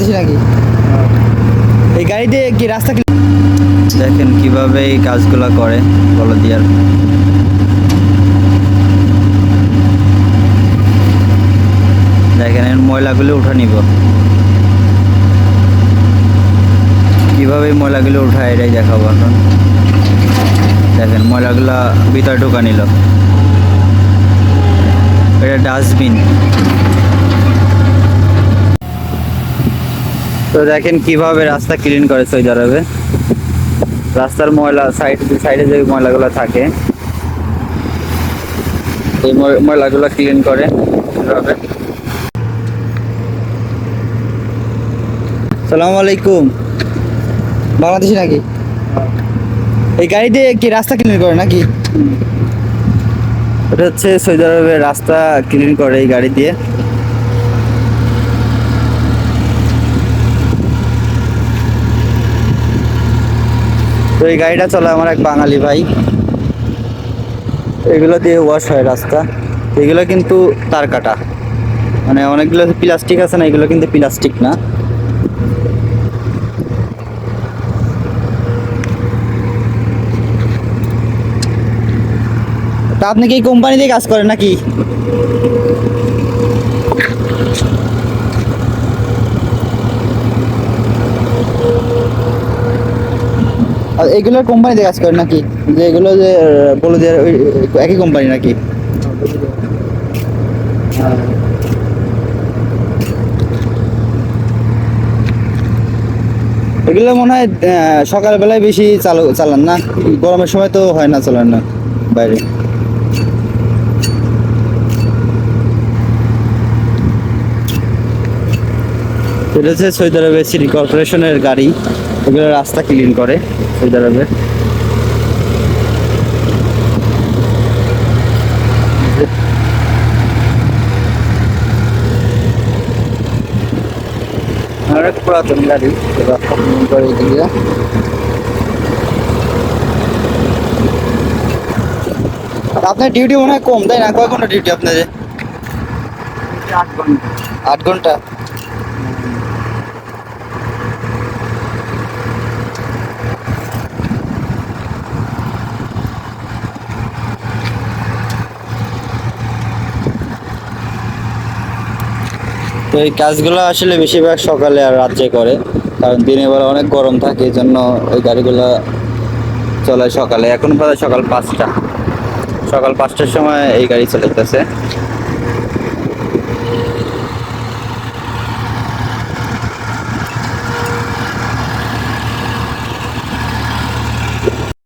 বাংলাদেশি নাকি এই গাড়িতে কি রাস্তা দেখেন কীভাবে এই কাজগুলো করে বলদিয়ার দেখেন এর ময়লাগুলো উঠা নিব। কীভাবে ময়লাগুলো উঠায় এটাই দেখাবো এখন। দেখেন ময়লাগুলো ভিতরে ঢোকা নিল। এটা ডাস্টবিন। তো দেখেন কীভাবে রাস্তা ক্লিন করে সৌদি আরবে। রাস্তার ময়লা সাইড সাইডে যে ময়লাগুলো থাকে, এই ময়লাগুলো ক্লিন করে এভাবে সালাম আলাইকুম। বাংলাদেশি নাকি? এই গাড়ি দিয়ে কি রাস্তা ক্লিন করে নাকি? এটা হচ্ছে সৌদি আরবের রাস্তা ক্লিন করে এই গাড়ি দিয়ে। তো এই গাড়িটা চলে আমার এক বাঙালি ভাই। এগুলো দিয়ে ওয়াশ হয় রাস্তা। এগুলো কিন্তু তার কাটা। মানে অনেকগুলো প্লাস্টিক আছে না, এগুলো কিন্তু প্লাস্টিক না। তা আপনি কি এই কোম্পানি দিয়ে কাজ করেন নাকি? আর এগুলোর কোম্পানিতে কাজ করেন নাকি? যে এগুলো যে বলে যে একই কোম্পানি নাকি? এগুলো মনে হয় সকালবেলায় বেশি চালু, চালান না? গরমের সময় তো হয় না চালান না, বাইরে। এটা হচ্ছে সৌদি আরবের সিটি কর্পোরেশনের গাড়ি। এগুলো রাস্তা ক্লিন করে সৌদি আরবে অনেক পুরাতন গাড়ি রাস্তা ক্লিন করে আপনার ডিউটি মনে হয় কম তাই না? কয় ঘণ্টা ডিউটি আপনাদের? আট ঘণ্টা। আট ঘণ্টা? তো এই কাজগুলো আসলে বেশিরভাগ সকালে আর রাত্রে করে, কারণ দিনের বেলা অনেক গরম থাকে এই জন্য ওই গাড়িগুলো চলে সকালে। এখন প্রায় সকাল পাঁচটা। সকাল পাঁচটার সময় এই গাড়ি চলে যেতেছে।